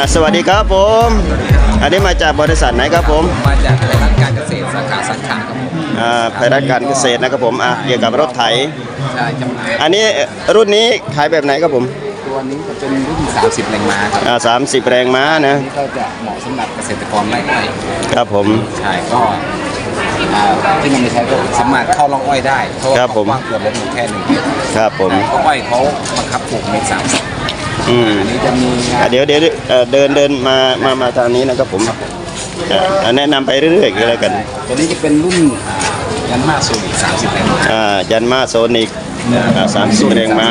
อ่าสวัสดีครับผม อันนี้มาจากบริษัทไหนครับผมมาจากไทยรัฐการเกษตรสาขาสังขารครับผมอ่าภายรัฐการเกษตรนะครับผมอะเกี่ยวกับรถไถ ใช่จำหน่ายอันนี้รุ่นนี้ขายแบบไหนครับผมตัวนี้จะเป็นรุ่น30แรงม้าครับอ่าสามสิบแรงม้านะอันนี้ก็จะเหมาะสำหรับเกษตรกรไร่อ้อยครับผม ใช่ก็อ่าที่นำไปใช้ก็สามารถเข้าร่องอ้อยได้เพราะว่าครับผมเขากว้างเกือบเลยแค่หนึ่งเมตรครับผมเพราะอ้อยเขาบังคับปลูกเมตรสามสิบ อืม อันนี้จะมีงาอะนเดี๋ยวเดี๋ยวเอ่อเดินเดินมามามาทางนี้นะครับผมอะอะแนะนำไปเรื่อยๆก็แล้วกัน ตัวนี้จะเป็นรุ่นอ่ายันมาสูอีก30แรงม้า อ่ายันมาโซนิกสามสิบแรงม้า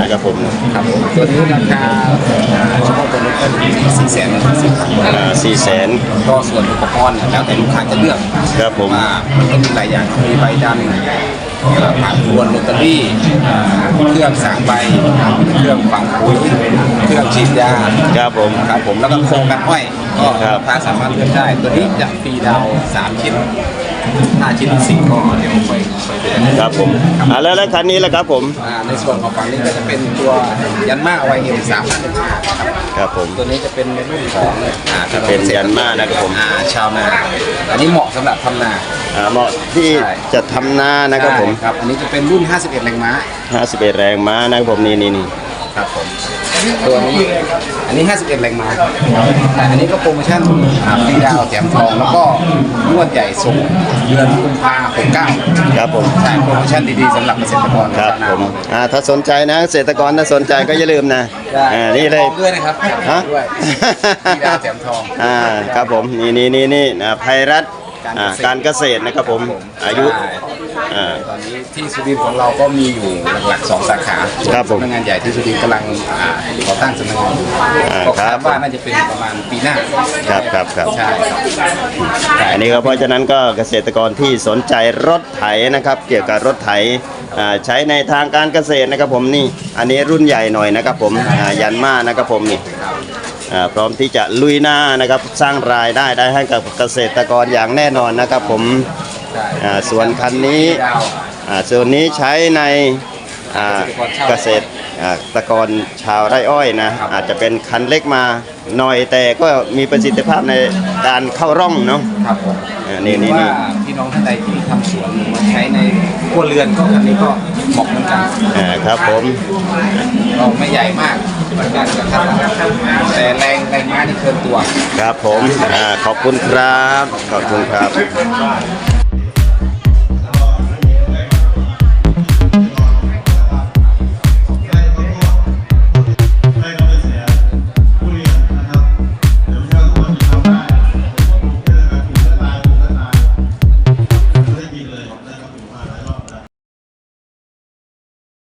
นะครับผมครับผมตัวนี้ราคาอ่าเฉพาะตัวนี้ก็สี่แสนสี่พันอ่าสี่แสน ก็ส่วนอุปกรณ์เนี่ยแล้วแต่ลูกค้าจะเลือกครับผม ว่ามันก็มีหลายอย่างมีใบดัน ผ่านพวนลอตเตอรี่อ่าเครื่องสางใบ เครื่องฝังปุ๋ยเครื่องฉีดยาครับผมครับผมแล้วก็โครงกันอ้อยก็ครับลูกค้าสามารถเลือกได้ ตัวนี้จะฟรีดาวน์สามชิ้นถ้าชิ้นที่สี่ก็เดี๋ยวค่อยค่อยไปได้ครับผมอ่าแล้วแล้วคันนี้แหละครับผม อ่าในส่วนของฝั่งนี้ก็จะเป็นตัวยันมาไวเอ็มสามพันหนึ่งครับครับผม ตัวนี้จะเป็นในรุ่นของอ่าถนเป็นยันมานะครับผม อ่าชาวนา อันนี้เหมาะสำหรับทำนา อ่าเหมาะที่ใช่ จะทำนานะครับผม ใช่ครับอันนี้จะเป็นรุ่น 51 แรงม้า51 แรงม้านะครับผมนี่นี่นี่ครับผมตัวนี้อันนี้ 51 แรงม้าแต่อันนี้ก็โปรโมชั่นอ่าฟรีดาวน์แถมทองแล้วก็งวดใหญ่ส่งเดือนกุมภาหกเก้าครับผม ใช่โปรโมชั่นดีๆสำหรับเกษตรกรครับชาวนาผมอ่าถ้าสนใจนะเกษตรกรถ้าสนใจก็อย่าลืมนะได้อ่านี่เลย ทองด้วยนะครับฮะ ด้วยฟรีดาวน์แถมทอง อ่าครับผมนี่นี่นี่นี่นะภัยรัฐ อ่าการเกษตรนะครับผมอายุใช่อ่า ตอนนี้ที่สุรินทร์ของเราก็มีอยู่หลักๆสองสาขาครับผมสำนักงานใหญ่ที่สุรินทร์กำลังอ่าก่อตั้งสำนักงานอยู่อ่าก็ครัคาบดว่าน่าจะเป็นประมาณปีหน้าครับครับครับ ใช่ครับอันนี้ก็เพราะฉะนั้นก็เกษตรกรที่สนใจรถไถนะครับ เกี่ยวกับรถไถอ่าใช้ในทางการเกษตรนะครับผมนี่ อันนี้รุ่นใหญ่หน่อยนะครับผมอ่ายันมานะครับผมนี่อ่า พร้อมที่จะลุยหน้านะครับสร้างรายได้ได้ให้กับเกษตรกรอย่างแน่นอนนะครับผมใช่อ่าส่วนคันนี้ดาวอ่าส่วนนี้ใช้ในอ่าเกษตรอ่าตรกรชาวไร่อ้อยนะอาจจะเป็นคันเล็กมาหน่อยแต่ก็มีประสิทธิภาพในการเข้าร่องเนาะครับผมอ่านี่นี่นี่ว่าพี่น้องท่านใดที่ทำสวนหรือว่าใช้ในครัวเรือนก็อันนี้ก็เหมาะเหมือนกันอ่าครับผมเราไม่ใหญ่มาก เหมือนกันกับท่านแต่แรงแรงม้านี่เกินตัว ครับผมอาขอบคุณครับ ขอบคุณครับ